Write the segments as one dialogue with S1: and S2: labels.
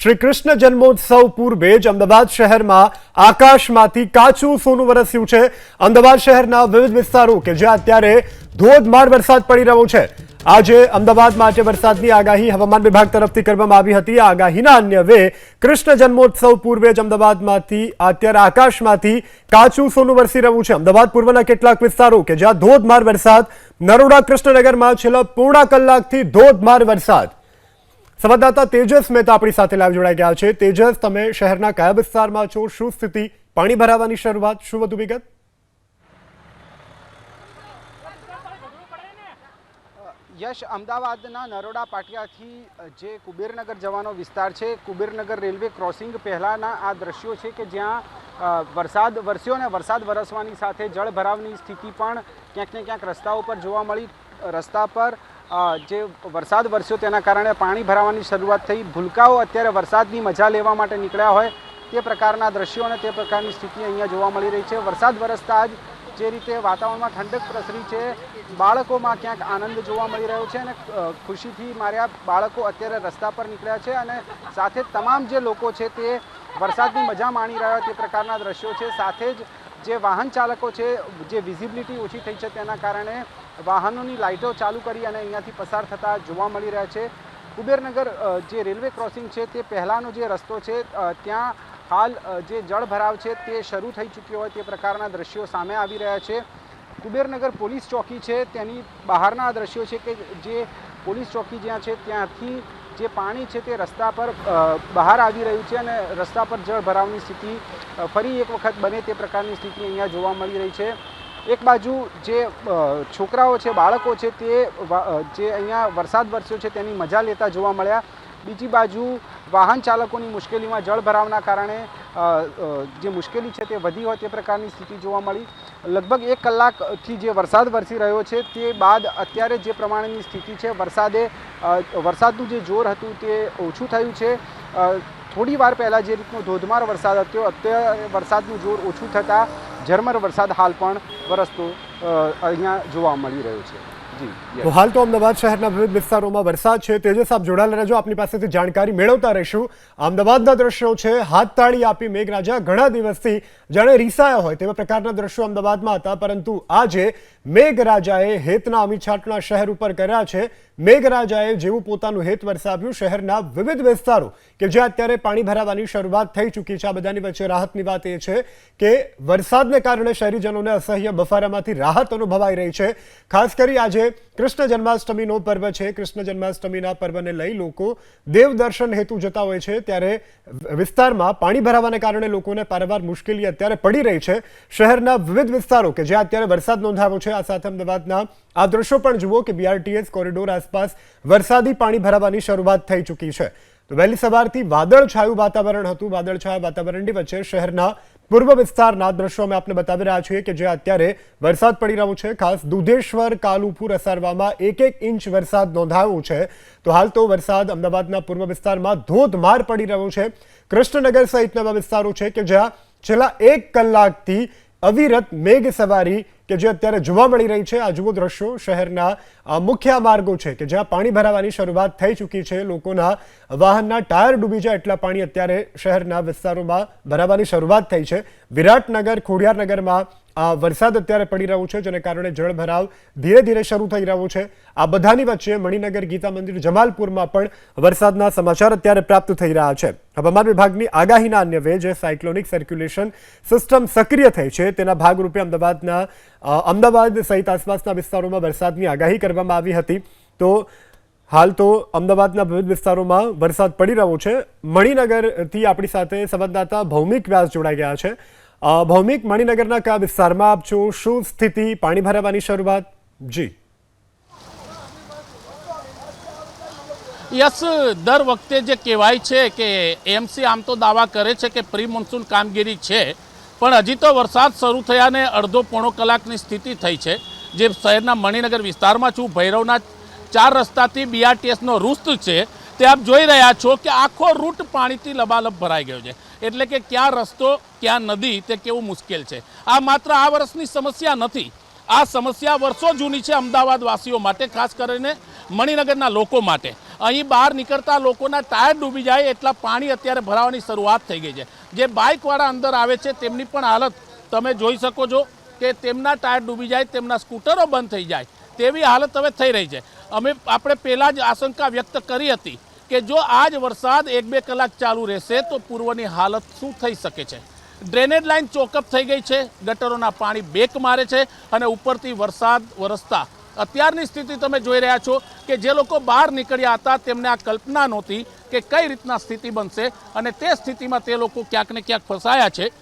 S1: શ્રી કૃષ્ણ જન્મોત્સવ પૂર્વે જ અમદાવાદ શહેરમાં આકાશમાંથી કાચું સોનું વરસ્યું છે. અમદાવાદ શહેરના વિવિધ વિસ્તારો કે જ્યાં અત્યારે ધોધમાર વરસાદ પડી રહ્યો છે. આજે અમદાવાદ માટે વરસાદની આગાહી હવામાન વિભાગ તરફથી કરવામાં આવી હતી. આગાહીના અન્ય વે કૃષ્ણ જન્મોત્સવ પૂર્વે જ અમદાવાદમાંથી અત્યારે આકાશમાંથી કાચું સોનું વરસી રહ્યું છે. અમદાવાદ પૂર્વના કેટલાક વિસ્તારો કે જ્યાં ધોધમાર વરસાદ નરોડા કૃષ્ણનગરમાં છેલ્લા પૂર્ણા કલાકથી ધોધમાર વરસાદ સંવાદદાતા તેજસ મહેતા આપણી સાથે લાઈવ જોડાઈ ગયા છે. તેજસ, તમે શહેરના કયા વિસ્તારમાં છો? શું સ્થિતિ? પાણી ભરાવાની શરૂઆત શું વધુ વિગત?
S2: યશ, અમદાવાદના નરોડા પાટિયાથી જે કુબેરનગર જવાનો વિસ્તાર છે, કુબેરનગર રેલવે ક્રોસિંગ પહેલાંના આ દ્રશ્યો છે કે જ્યાં વરસાદ, વરસ્યો અને વરસાદ વરસવાની સાથે જળ ભરાવની સ્થિતિ પણ ક્યાંક ને ક્યાંક રસ્તાઓ પર જોવા મળી. રસ્તા પર જે વરસાદ વરસ્યો તેના કારણે પાણી ભરાવાની શરૂઆત થઈ. ભૂલકાઓ અત્યારે વરસાદની મજા લેવા માટે નીકળ્યા હોય તે પ્રકારના દ્રશ્યો અને તે પ્રકારની સ્થિતિ અહીંયા જોવા મળી રહી છે. વરસાદ વરસતા જ જે રીતે વાતાવરણમાં ઠંડક પ્રસરી છે, બાળકોમાં ક્યાંક આનંદ જોવા મળી રહ્યો છે અને ખુશીથી માર્યા બાળકો અત્યારે રસ્તા પર નીકળ્યા છે અને સાથે તમામ જે લોકો છે તે વરસાદની મજા માણી રહ્યા તે પ્રકારના દ્રશ્યો છે. સાથે જ જે વાહન ચાલકો છે, જે વિઝિબિલિટી ઓછી થઈ છે તેના કારણે વાહનોની લાઇટો ચાલુ કરી અને અહીંયાથી પસાર થતા જોવા મળી રહ્યા છે. કુબેરનગર જે રેલવે ક્રોસિંગ છે તે પહેલાંનો જે રસ્તો છે ત્યાં હાલ જે જળ ભરાવ છે તે શરૂ થઈ ચૂક્યો હોય તે પ્રકારના દ્રશ્યો સામે આવી રહ્યા છે. કુબેરનગર પોલીસ ચોકી છે, તેની બહારના દ્રશ્યો છે કે જે પોલીસ ચોકી જ્યાં છે ત્યાંથી જે પાણી છે તે રસ્તા પર બહાર આવી રહ્યું છે અને રસ્તા પર જળ ભરાવની સ્થિતિ ફરી એક વખત બને તે પ્રકારની સ્થિતિ અહીંયા જોવા મળી રહી છે. એક બાજુ જે છોકરાઓ છે, બાળકો છે, તે જે અહીંયા વરસાદ વરસ્યો છે, તેની મજા લેતા જોવા મળ્યા. બીજી બાજુ વાહન ચાલકોની મુશ્કેલીમાં જળ ભરાવના કારણે જે મુશ્કેલી છે તે વધી હોય તે પ્રકારની સ્થિતિ જોવા મળી. લગભગ એક કલાકથી જે વરસાદ વરસી રહ્યો છે, તે બાદ અત્યારે જે પ્રમાણેની સ્થિતિ છે, વરસાદે વરસાદનું જે જોર હતું તે ઓછું થયું છે. થોડી વાર પહેલાં જે રીતનો ધોધમાર વરસાદ હતો, અત્યારે વરસાદનું જોર ઓછું થતાં ઝરમર વરસાદ હાલ પણ વરસતો અહીંયા જોવા મળી રહ્યો છે.
S1: તો હાલ તો અમદાવાદ શહેરના વિવિધ વિસ્તારોમાં વરસાદ છે. તેજસ આપ જોડાયેલા રહેજો. આપની પાસેથી જાણકારી મેળવતા રહીશું. અમદાવાદના દ્રશ્યો છે. હાથ તાળી આપી મેઘરાજા ઘણા દિવસથી જાણે રીસાયા હોય તેવા પ્રકારના દ્રશ્યો અમદાવાદમાં હતા. પરંતુ આજે મેઘરાજાએ હેતના અમીછાટના શહેર ઉપર કર્યા છે. મેઘરાજાએ જેવું પોતાનું હેત વરસાવ્યું શહેરના વિવિધ વિસ્તારો કે જ્યાં અત્યારે પાણી ભરાવાની શરૂઆત થઈ ચૂકી છે. આ બધાની વચ્ચે રાહતની વાત એ છે કે વરસાદને કારણે શહેરીજનોને અસહ્ય બફારામાંથી રાહત અનુભવાઈ રહી છે. ખાસ કરી આજે કૃષ્ણ જન્માષ્ટમીનો પર્વ છે. કૃષ્ણ જન્માષ્ટમીના પર્વને લઈ લોકો દેવ દર્શન હેતુ જતા હોય છે. ત્યારે વિસ્તારમાં પાણી ભરાવાને કારણે લોકોને પારવાર મુશ્કેલી અત્યારે પડી રહી છે. શહેરના વિવિધ વિસ્તારો કે જ્યાં અત્યારે વરસાદ નોંધાયો છે. આ સાથે અમદાવાદના આ દ્રશ્યો પણ જુઓ કે બીઆરટીએસ કોરિડોર આસપાસ વરસાદી પાણી ભરાવાની શરૂઆત થઈ ચૂકી છે. તો વહેલી સવારથી વાદળછાયું વાતાવરણ હતું. વાદળછાયા વાતાવરણની વચ્ચે શહેરના પૂર્વ વિસ્તારના દ્રશ્યો અમે આપને બતાવી રહ્યા છીએ કે જે અત્યારે વરસાદ પડી રહ્યો છે. ખાસ દુધેશ્વર, કાલુપુર અસારવામાં એક એક ઇંચ વરસાદ નોંધાયો છે. તો હાલ તો વરસાદ અમદાવાદના પૂર્વ વિસ્તારમાં ધોધમાર પડી રહ્યો છે. કૃષ્ણનગર સહિતના વિસ્તારો છે કે જ્યાં છેલ્લા એક કલાકથી અવિરત મેઘ સવારી કે જે અત્યારે જોવા મળી રહી છે. આ જુઓ દ્રશ્યો શહેરના મુખ્ય માર્ગો છે કે જ્યાં પાણી ભરાવાની શરૂઆત થઈ ચૂકી છે. લોકોના વાહનના ટાયર ડૂબી જાય એટલા પાણી અત્યારે શહેરના વિસ્તારોમાં ભરાવાની શરૂઆત થઈ છે. વિરાટનગર, ખોડિયારનગરમાં વરસાદ અત્યારે પડી રહ્યો છે, જેને કારણે જળભરાવ ધીરે ધીરે શરૂ થઈ રહ્યો છે. આ બધાની વચ્ચે મણિનગર ગીતા મંદિર જમાલપુરમાં પણ વરસાદના સમાચાર અત્યારે પ્રાપ્ત થઈ રહ્યા છે. હવામાન વિભાગની આગાહીના અન્ય વે જે સાયક્લોનિક સર્ક્યુલેશન સિસ્ટમ સક્રિય થઈ છે. તેના ભાગરૂપે અમદાવાદના અમદાવાદ સહિત આસપાસના વિસ્તારોમાં વરસાદની આગાહી કરવામાં આવી હતી. તો હાલ તો અમદાવાદના વિવિધ વિસ્તારોમાં વરસાદ પડી રહ્યો છે. મણિનગરથી આપણી સાથે સંવાદદાતા ભૌમિક વ્યાસ જોડાઈ ગયા છે. ભૌમિક મણિનગરના કયા વિસ્તારમાં આપ છો? શું સ્થિતિ? પાણી ભરાવાની શરૂઆત? જી.
S3: યસ, દર વખતે જે કહેવાય છે કે એમસી આમ તો દાવા કરે છે કે પ્રી મોન્સૂન કામગીરી છે, પણ હજી તો વરસાદ શરૂ થયાને અડધો પોણો કલાકની સ્થિતિ થઈ છે. જે શહેરના મણિનગર વિસ્તારમાં છું ભૈરવના ચાર રસ્તાથી બીઆરટીએસનો રૂસ્ત છે. તે આપ જોઈ રહ્યા છો કે આખો રૂટ પાણીથી લબાલબ ભરાઈ ગયો છે. એટલે કે ક્યાં રસ્તો, ક્યાં નદી, તે કેવું મુશ્કેલ છે. આ માત્ર આ વર્ષની સમસ્યા નથી. આ સમસ્યા વર્ષો જૂની છે અમદાવાદવાસીઓ માટે, ખાસ કરીને મણિનગરના લોકો માટે. અહીં બહાર નીકળતા લોકોના ટાયર ડૂબી જાય એટલા પાણી અત્યારે ભરાવાની શરૂઆત થઈ ગઈ છે. જે બાઇકવાળા અંદર આવે છે તેમની પણ હાલત તમે જોઈ શકો છો કે તેમના ટાયર ડૂબી જાય, તેમના સ્કૂટરો બંધ થઈ જાય. તેવી હાલત હવે થઈ રહી છે. અમે આપણે પહેલાં જ આશંકા વ્યક્ત કરી હતી કે જો આજ વરસાદ એક બે કલાક ચાલુ રહેશે, તો પૂર્વની હાલત શું થઈ શકે છે? ડ્રેનેજ લાઇન ચોકઅપ થઈ ગઈ છે, ગટરોના પાણી બેક મારે છે અને ઉપરથી વરસાદ વરસતા. અત્યારની સ્થિતિ તમે જોઈ રહ્યા છો કે જે લોકો બહાર નીકળ્યા હતા, તેમને આ કલ્પના નહોતી કે કઈ રીતના સ્થિતિ બનશે અને તે સ્થિતિમાં તે લોકો ક્યાંક ને ક્યાંક ફસાયા છે.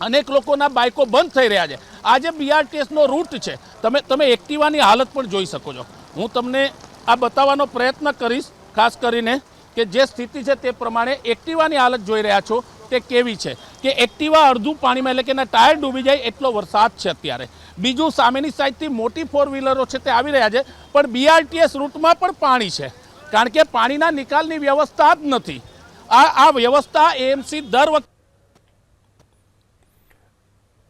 S3: અનેક લોકોના બાઇકો બંધ થઈ રહ્યા છે. આજે બીઆરટીએસનો રૂટ છે. તમે તમે એક્ટિવાની હાલત પણ જોઈ શકો છો. હું તમને આ બતાવવાનો પ્રયત્ન કરીશ. ખાસ કરીને કે જે સ્થિતિ છે તે પ્રમાણે એક્ટિવાની હાલત જોઈ રહ્યા છો તે કેવી છે? કે એક્ટિવા અડધું પાણીમાં એટલે કે એના ટાયર ડૂબી જાય એટલો વરસાદ છે અત્યારે. બીજું સામેની સાઈડથી મોટી ફોર વ્હીલરો છે તે આવી રહ્યા છે, પણ બીઆરટીએસ રૂટમાં પણ પાણી છે. કારણ કે પાણીના નિકાલની વ્યવસ્થા જ નથી. આ આ વ્યવસ્થા એએમસી દર વખતે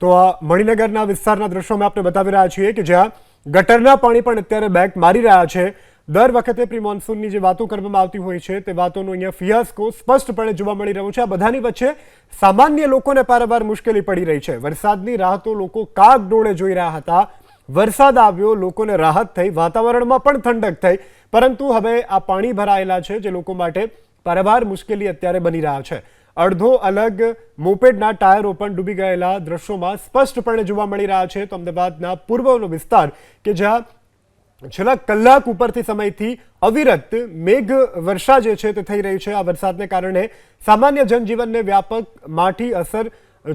S1: તો આ મણિનગરના વિસ્તારના દ્રશ્યો આપને બતાવી રહ્યા છીએ કે જ્યાં ગટરના પાણી પણ અત્યારે બેક મારી રહ્યા છે. દર વખતે પ્રી મોન્સૂનની જે વાતો કરવામાં આવતી હોય છે, તે વાતોનો અહીંયા ફિયાસ્કો સ્પષ્ટપણે જોવા મળી રહ્યો છે. આ બધાની વચ્ચે સામાન્ય લોકોને પારવાર મુશ્કેલી પડી રહી છે. વરસાદની રાહતો લોકો કાગ ડોળે જોઈ રહ્યા હતા. વરસાદ આવ્યો, લોકોને રાહત થઈ, વાતાવરણમાં પણ ઠંડક થઈ. પરંતુ હવે આ પાણી ભરાયેલા છે, જે લોકો માટે પારવાર મુશ્કેલી અત્યારે બની રહ્યા છે. અડધો અલગ મોપેડના ટાયરો પણ ડૂબી ગયેલા દ્રશ્યોમાં સ્પષ્ટપણે જોવા મળી રહ્યા છે. તો અમદાવાદના પૂર્વનો વિસ્તાર કે જ્યાં છેલ્લા કલાક ઉપરથી સમયથી અવિરત મેઘ વર્ષા જે છે તે થઈ રહી છે. આ વરસાદને કારણે સામાન્ય જનજીવનને વ્યાપક માઠી અસર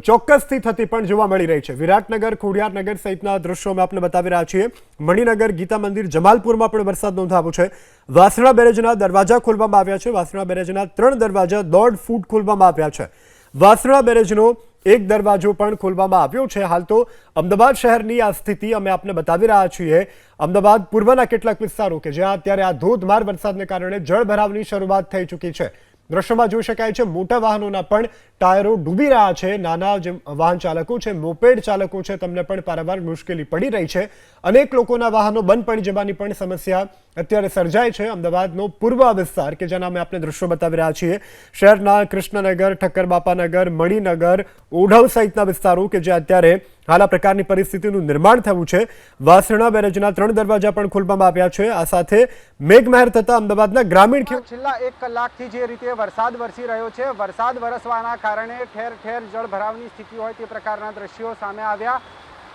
S1: ચોક્કસથી થતી પણ જોવા મળી રહી છે. વિરાટનગર, ખોડિયારનગર સહિતના દ્રશ્યો અમે આપને બતાવી રહ્યા છીએ. મણિનગર, ગીતા મંદિર, જમાલપુરમાં પણ વરસાદ નોંધાવો છે. વાસણા બેરેજના દરવાજા ખોલવામાં આવ્યા છે. વાસણા બેરેજના ત્રણ દરવાજા દોઢ ફૂટ ખોલવામાં આવ્યા છે. વાસણા બેરેજનો એક દરવાજો પણ ખોલવામાં આવ્યો છે. હાલ તો અમદાવાદ શહેરની આ સ્થિતિ અમે આપને બતાવી રહ્યા છીએ. અમદાવાદ પૂર્વના કેટલાક વિસ્તારો કે જ્યાં અત્યારે આ ધોધમાર વરસાદને કારણે જળભરાવની શરૂઆત થઈ ચૂકી છે. દ્રશ્યમાં જોઈ શકાય છે, મોટા વાહનોના પણ ટાયરો ડૂબી રહ્યા છે. નાના જે વાહન ચાલકો છે, મોપેડ ચાલકો છે, તમને પણ પારવાર મુશ્કેલી પડી રહી છે. અનેક લોકોના વાહનો બંધ પડી જવાની પણ સમસ્યા અત્યારે સર્જાય છે અમદાવાદનો પૂર્વ વિસ્તાર કે જેના અમે આપણે દ્રશ્યો બતાવી રહ્યા છીએ. શહેરના કૃષ્ણનગર ઠક્કરબાપાનગર મણિનગર ઓઢવ સહિતના વિસ્તારો કે જે અત્યારે હાલ આ પ્રકારની પરિસ્થિતિનું નિર્માણ થયું છે. વાસણા બેરેજના ત્રણ દરવાજા પણ ખોલવામાં આવ્યા છે. આ સાથે મેઘમહેર થતા અમદાવાદના ગ્રામીણ ખેડૂત
S2: છેલ્લા એક કલાકથી જે રીતે વરસાદ વરસી રહ્યો છે, વરસાદ વરસવાના કારણે ઠેર ઠેર જળ ભરાવની સ્થિતિ હોય તે પ્રકારના દ્રશ્યો સામે આવ્યા.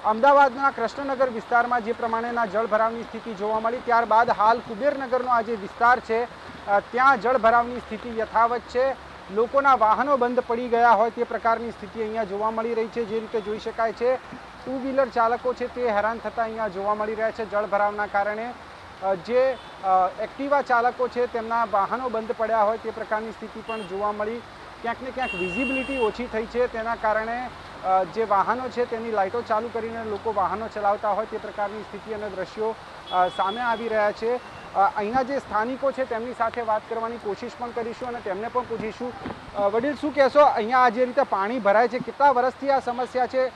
S2: અમદાવાદના કૃષ્ણનગર વિસ્તારમાં જે પ્રમાણેના જળ ભરાવની સ્થિતિ જોવા મળી, ત્યારબાદ હાલ કુબેરનગરનો આ જે વિસ્તાર છે ત્યાં જળ ભરાવની સ્થિતિ યથાવત છે. લોકોના વાહનો બંધ પડી ગયા હોય તે પ્રકારની સ્થિતિ અહીંયા જોવા મળી રહી છે, જે રીતે જોઈ શકાય છે. ટુ વ્હીલર ચાલકો છે તે હેરાન થતાં અહીંયા જોવા મળી રહ્યા છે જળ ભરાવના કારણે જે એક્ટિવા ચાલકો છે તેમના વાહનો બંધ પડ્યા હોય તે પ્રકારની સ્થિતિ પણ જોવા મળી. ક્યાંક ને ક્યાંક વિઝિબિલિટી ઓછી થઈ છે, તેના કારણે જે વાહનો છે તેની લાઇટો ચાલુ કરીને લોકો વાહનો ચલાવતા હોય તે પ્રકારની સ્થિતિ અને દ્રશ્યો સામે આવી રહ્યા છે. અહીંના જે સ્થાનિકો છે તેમની સાથે વાત કરવાની કોશિશ પણ કરીશું અને તેમને પણ પૂછીશું. વડીલ, શું કહેશો? અહીંયા આ જે રીતે પાણી ભરાય છે, કેટલા વર્ષથી આ સમસ્યા છે?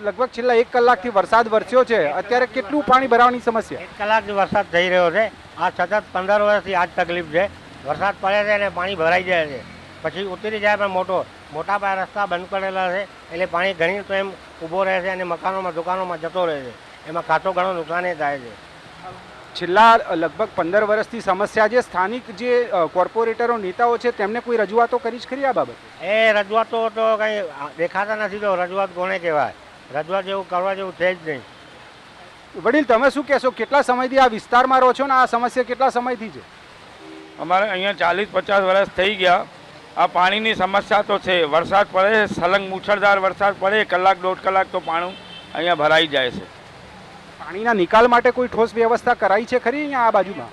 S2: લગભગ છેલ્લા એક કલાકથી વરસાદ વરસ્યો છે. અત્યારે કેટલું પાણી ભરાવાની સમસ્યા?
S4: એક કલાકથી વરસાદ થઈ રહ્યો છે. આ સતત પંદર વર્ષથી આ તકલીફ છે. વરસાદ પડે છે અને પાણી ભરાઈ જાય છે. પછી ઉતરી જાય પણ મોટો. મોટા પાયે રસ્તા બંધ કરેલા છે. એટલે પાણી ઘણી તો એમ ઊભો રહે છે અને મકાનોમાં દુકાનોમાં જતો રહે છે. એમાં ખાતો ઘણો નુકસાન થાય છે.
S2: છેલ્લા લગભગ પંદર વર્ષથી સમસ્યા જે સ્થાનિક જે કોર્પોરેટરો નેતાઓ છે તેમને કોઈ રજૂઆતો કરી જ ખરી આ બાબતે?
S4: એ રજૂઆતો તો કંઈ દેખાતા નથી તો રજૂઆત કોને કહેવાય? રજૂઆત જેવું કરવા જેવું છે જ નહીં.
S2: વડીલ તમે શું કહેશો? કેટલા સમયથી આ વિસ્તારમાં રહો છો ને આ સમસ્યા કેટલા સમયથી છે?
S5: અમારે અહીંયા ચાલીસ પચાસ વર્ષ થઈ ગયા. આ પાણીની સમસ્યા તો છે. વરસાદ પડે સલંગ મુછળધાર વરસાદ પડે કલાક દોઢ કલાક તો પાણી અહીંયા ભરાઈ જાય છે.
S2: પાણીના નિકાલ માટે કોઈ ઠોસ વ્યવસ્થા કરાઈ છે ખરી અહીંયા આ બાજુમાં?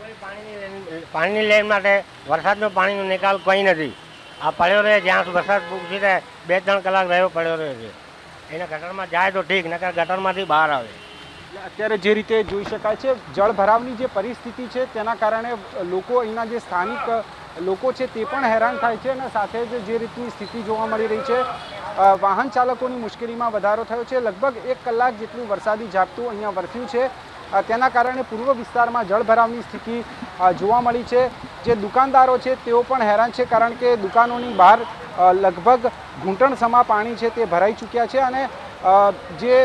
S4: પાણીની લેન- માટે વરસાદનો પાણીનો નિકાલ કંઈ નથી. આ પડ્યો રહે જ્યાં વરસાદ પૂછી રહે બે ત્રણ કલાક રહ્યો પડ્યો રહે છે. એને ગટરમાં જાય તો ઠીક નકર ગટરમાંથી બહાર આવે.
S2: અત્યારે જે રીતે જોઈ શકાય છે જળ ભરાવની જે પરિસ્થિતિ છે તેના કારણે લોકો અહીંના જે સ્થાનિક લોકો છે તે પણ હેરાન થાય છે અને સાથે જ જે રીતની સ્થિતિ જોવા મળી રહી છે વાહન ચાલકોની મુશ્કેલીમાં વધારો થયો છે. લગભગ એક કલાક જેટલું વરસાદી ઝાપટું અહીંયા વરસ્યું છે. તેના કારણે પૂર્વ વિસ્તારમાં જળભરાવની સ્થિતિ જોવા મળી છે. જે દુકાનદારો છે તેઓ પણ હેરાન છે કારણ કે દુકાનોની બહાર લગભગ ઘૂંટણ સમા પાણી છે તે ભરાઈ ચૂક્યા છે અને જે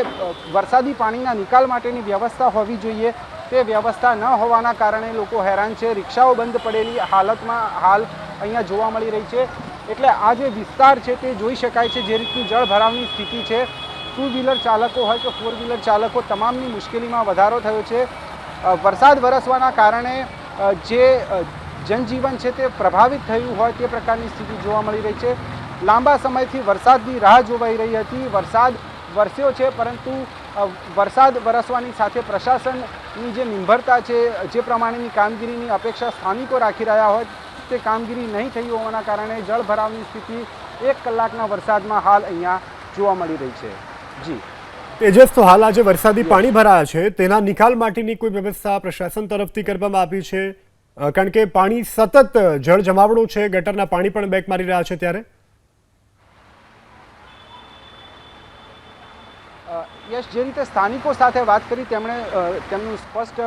S2: વરસાદી પાણીના નિકાલ માટેની વ્યવસ્થા હોવી જોઈએ તે વ્યવસ્થા ન હોવાના કારણે લોકો હેરાન છે. રિક્ષાઓ બંધ પડેલી હાલતમાં હાલ અહીંયા જોવા મળી રહી છે. એટલે આ જે વિસ્તાર છે તે જોઈ શકાય છે જે રીતની જળ ભરાવની સ્થિતિ છે. ટુ વ્હીલર ચાલકો હોય કે ફોર વ્હીલર ચાલકો તમામની મુશ્કેલીમાં વધારો થયો છે. વરસાદ વરસવાના કારણે જે જનજીવન છે તે પ્રભાવિત થયું હોય તે પ્રકારની સ્થિતિ જોવા મળી રહી છે. લાંબા સમયથી વરસાદની રાહ જોવાઈ રહી હતી. વરસાદ વરસ્યો છે પરંતુ વરસાદ વરસવાની સાથે પ્રશાસનની જે નિર્ભરતા છે, જે પ્રમાણેની કામગીરીની અપેક્ષા સ્થાનિકો રાખી રહ્યા હોય, તે કામગીરી નહીં થઈ હોવાના કારણે જળ ભરાવની સ્થિતિ એક કલાકના વરસાદમાં હાલ અહીંયા જોવા મળી રહી છે. જી.
S1: તેજસ તો હાલ આજે વરસાદી પાણી ભરાયા છે. તેના નિકાલ માટેની કોઈ વ્યવસ્થા પ્રશાસન તરફથી કરવામાં આવી છે? કારણ કે પાણી સતત જળ જમાવડું છે, ગટરના પાણી પણ બેક મારી રહ્યા છે ત્યારે.
S2: યશ જે રીતે સ્થાનિકો સાથે વાત કરી, તેમણે તેમનું સ્પષ્ટ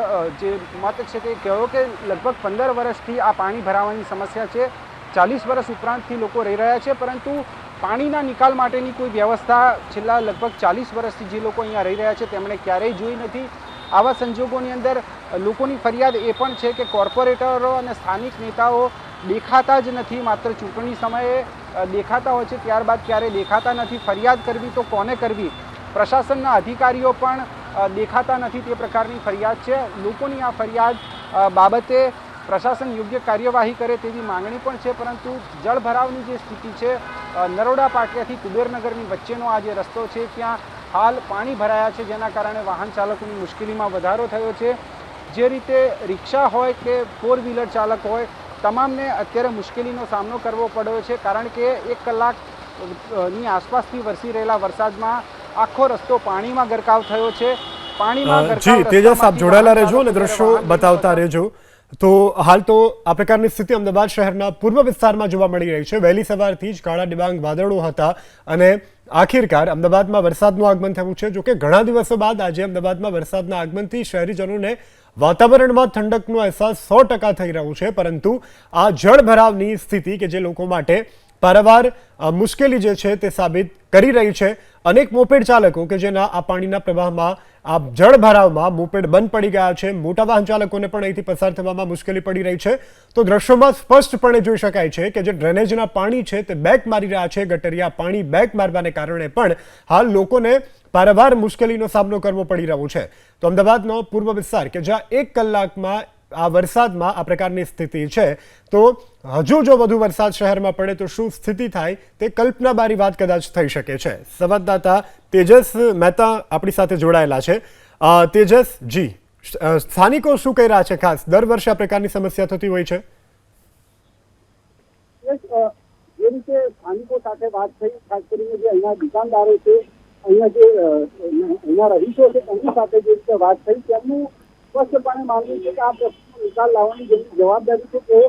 S2: જે મત છે તે કહ્યો કે લગભગ પંદર વર્ષથી આ પાણી ભરાવાની સમસ્યા છે. ચાલીસ વર્ષ ઉપરાંતથી લોકો રહી રહ્યા છે, પરંતુ પાણીના નિકાલ માટેની કોઈ વ્યવસ્થા છેલ્લા લગભગ ચાલીસ વર્ષથી જે લોકો અહીંયા રહી રહ્યા છે, તેમણે ક્યારેય જોઈ નથી. આવા સંજોગોની અંદર લોકોની ફરિયાદ એ પણ છે કે કોર્પોરેટરો અને સ્થાનિક નેતાઓ દેખાતા જ નથી. માત્ર ચૂંટણી સમયે દેખાતા હોય છે, ત્યારબાદ ક્યારે દેખાતા નથી. ફરિયાદ કરવી તો કોને કરવી? પ્રશાસનના અધિકારીઓ પણ દેખાતા નથી તે પ્રકારની ફરિયાદ છે. લોકોની આ ફરિયાદ બાબતે પ્રશાસન યોગ્ય કાર્યવાહી કરે તેવી માંગણી પણ છે, પરંતુ જળભરાવની જે સ્થિતિ છે નરોડા પાટિયાથી કુબેરનગરની વચ્ચેનો આ જે રસ્તો છે, ત્યાં હાલ પાણી ભરાયા છે, જેના કારણે વાહન ચાલકોની મુશ્કેલીમાં વધારો થયો છે. જે રીતે રિક્ષા હોય કે ફોર વ્હીલર ચાલક હોય, તમામને અત્યારે મુશ્કેલીનો સામનો કરવો પડ્યો છે, કારણ કે એક કલાકની આસપાસથી વરસી રહેલા વરસાદમાં આખો રસ્તો પાણીમાં ગરકાવ થયો છે. પાણીમાં
S1: જી તેજસ આપ જોડાયેલા રહેજો અને દ્રશ્યો બતાવતા રહેજો. તો હાલ તો આ પ્રકારની સ્થિતિ અમદાવાદ શહેરના પૂર્વ વિસ્તારમાં જોવા મળી રહી છે. વહેલી સવારથી જ કાળા ડિબાંગ વાદળો હતા અને આખિરકાર અમદાવાદમાં વરસાદનું આગમન થયું છે. જોકે ઘણા દિવસો બાદ આજે અમદાવાદમાં વરસાદના આગમનથી શહેરીજનોને વાતાવરણમાં ઠંડકનો અહેસાસ સો ટકા થઈ રહ્યો છે. પરંતુ આ જળભરાવની સ્થિતિ કે જે લોકો માટે પારાવાર મુશ્કેલી જે છે તે સાબિત કરી રહી છે. અનેક મોપેડ ચાલકો કે જેના આ પાણીના પ્રવાહમાં, આ જળ ભરાવમાં મોપેડ બંધ પડી ગયા છે. મોટા વાહન ચાલકોને પણ અહીંથી પસાર થવામાં મુશ્કેલી પડી રહી છે. તો દ્રશ્યોમાં સ્પષ્ટપણે જોઈ શકાય છે કે જે ડ્રેનેજના પાણી છે તે બેક મારી રહ્યા છે. ગટરિયા પાણી બેક મારવાને કારણે પણ હાલ લોકોને પારાવાર મુશ્કેલીનો સામનો કરવો પડી રહ્યો છે. તો અમદાવાદનો પૂર્વ વિસ્તાર કે જ્યાં એક કલાકમાં આ વરસાદમાં આ પ્રકારની સ્થિતિ છે તો હજુ જો વધુ વરસાદ શહેરમાં પડે તો શું સ્થિતિ થાય તે કલ્પના બારી વાત કદાચ થઈ શકે છે સંવાદદાતા તેજસ મહેતા આપણી સાથે જોડાયેલા છે તેજસ જી સ્થાનિકો શું કહી રહ્યા છે ખાસ દર વર્ષે આ પ્રકારની સમસ્યા થતી હોય છે
S6: જે રીતે સ્થાનિકો સાથે વાત થઈ ખાસ કરીને જે અહીંયા દુકાનદારો છે અહીંયા જે અહીંયા રહીશો છે એમની સાથે જે રીતે વાત થઈ તેમનું સ્પષ્ટપણે માનવું છે કે આ નિકાલ લાવવાની જવાબદારી છે તે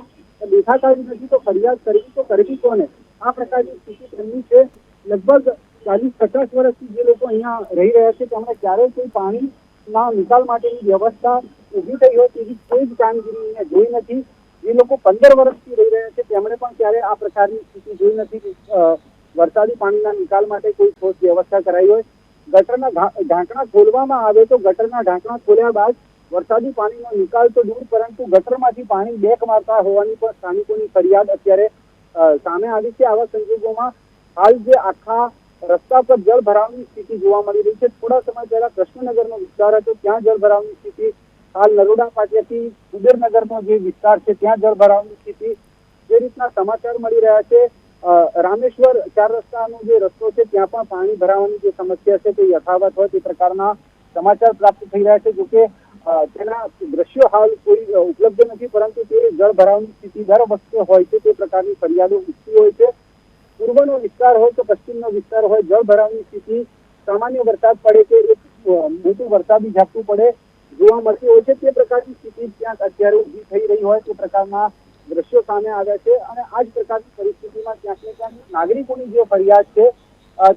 S6: દેખાતા જ નથી તો ફરિયાદ કરવી તો કરવી કોને? આ પ્રકારની સ્થિતિ તેમની છે. લગભગ ચાલીસ પચાસ વર્ષથી જે લોકો અહીંયા રહી રહ્યા છે, તેમણે ક્યારેય કોઈ પાણીના નિકાલ માટેની વ્યવસ્થા ઊભી થઈ હોય તેવી કોઈ જ કામગીરી જોઈ નથી. જે લોકો પંદર વર્ષથી રહી રહ્યા છે, તેમણે પણ ક્યારે આ પ્રકારની સ્થિતિ જોઈ નથી વરસાદી પાણીના નિકાલ માટે કોઈ ઠોસ વ્યવસ્થા કરાઈ હોય. ગટરના ઢાંકણા ખોલવામાં આવે તો ગટરના ઢાંકણા ખોલ્યા બાદ વરસાદી પાણીનો નિકાલ તો દૂર, પરંતુ ગટરમાંથી પાણી બેક મારતા હોવાની પણ સ્થાનિકોની ફરિયાદ અત્યારે સામે આવી છે. આવા સંજોગોમાં હાલ જે આખા રસ્તા પર જળ ભરાવની સ્થિતિ જોવા મળી રહી છે. થોડા સમય પહેલા કૃષ્ણનગરનો વિસ્તાર હતો, ત્યાં જળ ભરાવની સ્થિતિ. હાલ નરોડા પાટિયાથી કુબેરનગરનો જે વિસ્તાર છે, ત્યાં જળ ભરાવની સ્થિતિ જે રીતના સમાચાર મળી રહ્યા છે. રામેશ્વર ચાર રસ્તાનો જે રસ્તો છે, ત્યાં પણ પાણી ભરાવાની જે સમસ્યા છે, તે યથાવત હોય તે પ્રકારના સમાચાર પ્રાપ્ત થઈ રહ્યા છે. જોકે તેના દ્રશ્યો હાલ કોઈ ઉપલબ્ધ નથી, પરંતુ તે જળ ભરાવની સ્થિતિ દર વખતે હોય છે, તે પ્રકારની ફરિયાદો ઉઠતી હોય છે. પૂર્વનો વિસ્તાર હોય કે પશ્ચિમનો વિસ્તાર હોય, જળ ભરાવની સ્થિતિ સામાન્ય વરસાદ પડે કે એક મોટું વરસાદી ઝાપટું પડે, જોવા મળતી હોય છે. તે પ્રકારની સ્થિતિ ક્યાંક અત્યારે ઊભી થઈ રહી હોય, તે પ્રકારના દ્રશ્યો સામે આવ્યા છે અને આ જ પ્રકારની પરિસ્થિતિમાં ક્યાંક ને ક્યાંક નાગરિકોની જે ફરિયાદ છે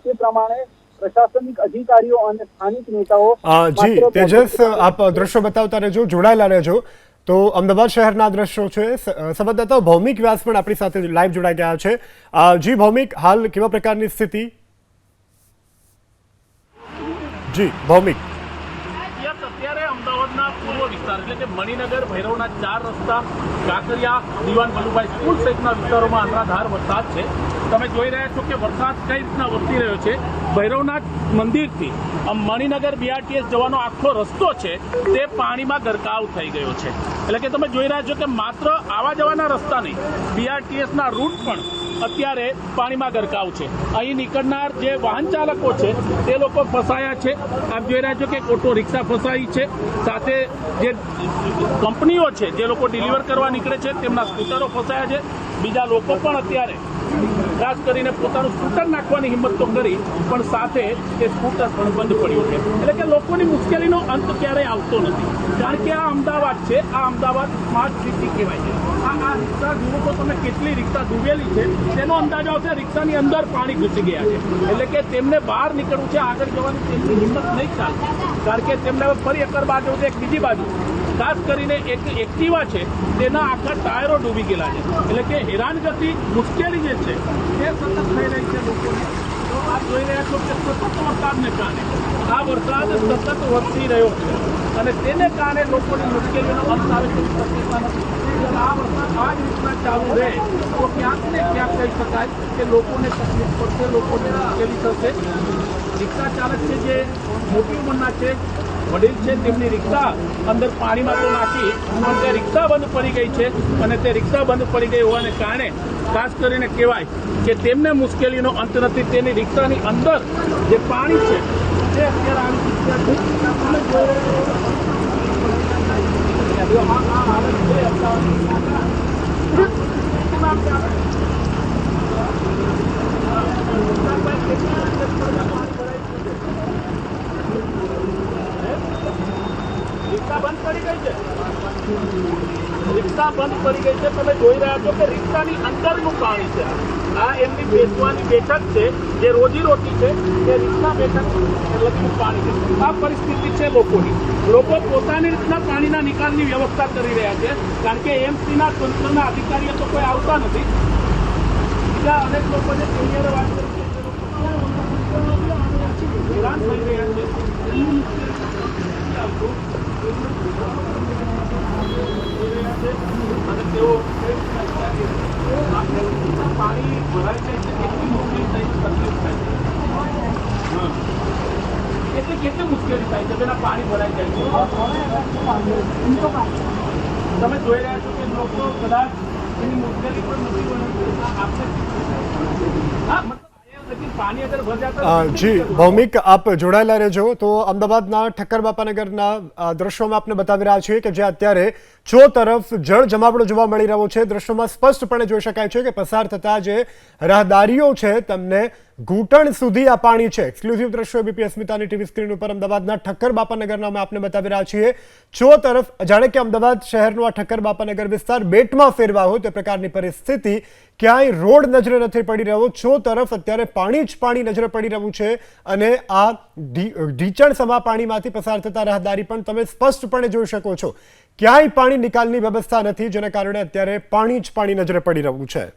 S6: તે પ્રમાણે પ્રશાસનિક અધિકારીઓ અને સ્થાનિક નેતાઓ
S1: જી તેજસ આપ દ્રશ્યો બતાવતા રહેજો જોડાયેલા રહેજો. તો અમદાવાદ શહેરના દ્રશ્યો છે. સ- અ, સંવાદદાતા ભૌમિક વ્યાસ પણ આપણી સાથે લાઈવ જોડાઈ ગયા છે. જી ભૌમિક હાલ કેવા પ્રકારની સ્થિતિ? જી ભૌમિક
S3: યસ અત્યારે અમદાવાદના પૂર્વ વિસ્તાર એટલે કે મણિનગર, ભૈરવના ચાર રસ્તા, કાંકરિયા, દિવાન વલ્લુભાઈ સ્કૂલ સહિતના વિસ્તારોમાં અનરાધાર વરસાદ છે. તમે જોઈ રહ્યા છો કે વરસાદ કઈ રીતના વરસી રહ્યો છે? ભૈરવનાથ મંદિરથી મણિનગર બીઆરટીએસ જવાનો આખો રસ્તો છે, તે પાણીમાં ગરકાવ થઈ ગયો છે. એટલે કે તમે જોઈ રહ્યા છો કે માત્ર આવા જવાના રસ્તા નહીં બીઆરટીએસના રૂટ પણ અત્યારે પાણીમાં ગરકાવ છે. અહીં નીકળનાર જે વાહન ચાલકો છે, તે લોકો ફસાયા છે. આપ જોઈ રહ્યા છો કે ઓટો રિક્ષા ફસાઈ છે. સાથે જે કંપનીઓ છે, જે લોકો ડિલિવર કરવા નીકળે છે, તેમના સ્કૂટરો ફસાયા છે. બીજા લોકો પણ અત્યારે ખાસ કરીને પોતાનું સ્કૂટર નાખવાની હિંમત તો કરી, પણ સાથે તે સ્કૂટર પણ બંધ પડ્યું છે. એટલે કે લોકોની મુશ્કેલીનો અંત ક્યારેય આવતો નથી. કારણ કે આ અમદાવાદ છે, આ અમદાવાદ સ્માર્ટ સિટી કહેવાય છે. આ આ રિક્ષા જુઓ તો તમે કેટલી રિક્ષા ડૂબેલી છે, તેનો અંદાજ આવશે રિક્ષાની અંદર પાણી ઘૂસી ગયા છે. એટલે કે તેમને બહાર નીકળવું છે, આગળ જવાની તેમની હિંમત નહીં ચાલે કારણ કે તેમને ફરી એકર બાજુ છે, એક બીજી બાજુ. ખાસ કરીને એક એક્ટિવા છે, તેના આખા ટાયરો ડૂબી ગયેલા છે. એટલે કે હેરાનગતિ મુશ્કેલી જે છે, તે સતત થઈ રહી છે લોકોને. તો આપ જોઈ રહ્યા છો કે સતત વરસાદને કારણે આ વરસાદ સતત વરસી રહ્યો છે. અને તેને કારણે લોકોની મુશ્કેલીનો અંત આવે તેવી શક્યતા નથી આ વરસાદ આ જ રીતના ચાલુ રહે, તો ક્યાંક ને ક્યાંક કહી શકાય કે લોકોને તકલીફ પડશે, લોકોને મુશ્કેલી થશે. રિક્ષા ચાલક છે જે મોટી ઉંમરના છે વડીલ છે, તેમની રિક્ષા અંદર પાણીમાં તો નાખી, પણ તે રિક્ષા બંધ પડી ગઈ છે અને તે રિક્ષા બંધ પડી ગઈ હોવાને કારણે ખાસ કરીને કહેવાય કે તેમને મુશ્કેલીનો અંત નથી. તેની રિક્ષાની અંદર જે પાણી છે, તે અત્યારે આવી ચૂક્યા છે અને જો- જો આ આ હાલત છે અમદાવાદની. શું નામ છે આપણે? રિક્ષા બંધ પડી ગઈ છે. રિક્ષા બંધ પડી ગઈ છે. તમે જોઈ રહ્યા છો કે રિક્ષાની અંદરનું પાણી છે. આ એમની બેસવાની બેઠક છે, જે રોજી રોટી છે, તે રિક્ષા બેઠક લગીનું પાણી છે. આ પરિસ્થિતિ છે લોકોની. લોકો પોતાની રીતના પાણીના નિકાલની વ્યવસ્થા કરી રહ્યા છે. કારણ કે એમસીના તંત્રના અધિકારીઓ તો કોઈ આવતા નથી. બીજા અનેક લોકો જે સિનિયરો વાત કરી છે તે લોકો હેરાન થઈ રહ્યા છે એમની મુશ્કેલી નથી આવતું. અને તેઓ પાણી ભરાઈ જાય છે કેટલી મુશ્કેલી થાય છે તકલીફ થાય છે હા. એટલે કેટલી મુશ્કેલી થાય છે પેલા પાણી ભરાઈ જાય છે તમે જોઈ રહ્યા છો કે લોકો કદાચ એની મુશ્કેલી પણ નથી વર્ણવી. આ આપણે હા મતલબ અહીંયા લગી પાણી અગર ભરાતા
S1: અ, જી, ભૌમિક, આપ જોડાયેલા રહેજો. તો અમદાવાદના ઠક્કર બાપાનગરના દ્રશ્યોમાં આપને બતાવી રહ્યા છીએ કે જે અત્યારે ચો તરફ જળ જમાવડો જોવા મળી રહ્યો છે. દ્રશ્યોમાં સ્પષ્ટપણે જોઈ શકાય છે કે પસાર થતા જે રાહદારીઓ છે, તેમને ઘૂંટણ સુધી આ પાણી છે. એક્સક્લુઝિવ દ્રશ્યો બીપી અસ્મિતાની ટીવી સ્ક્રીન ઉપર અમદાવાદના ઠક્કર બાપાનગરના અમે આપને બતાવી રહ્યા છીએ. છો તરફ જાણે કે અમદાવાદ શહેરનો આ ઠક્કર બાપાનગર વિસ્તાર બેટમાં ફેરવા હોય તે પ્રકારની પરિસ્થિતિ ક્યાંય રોડ નજરે નથી પડી રહ્યો. છો તરફ અત્યારે પાણી જ પાણી નજરે પડી રહ્યું છે અને આ ઢીચણ સમા પાણીમાંથી પસાર થતા રાહદારી પણ તમે સ્પષ્ટપણે જોઈ શકો છો. ક્યાંય પાણી નિકાલની વ્યવસ્થા નથી, જેના કારણે અત્યારે પાણી જ પાણી નજરે પડી રહ્યું છે.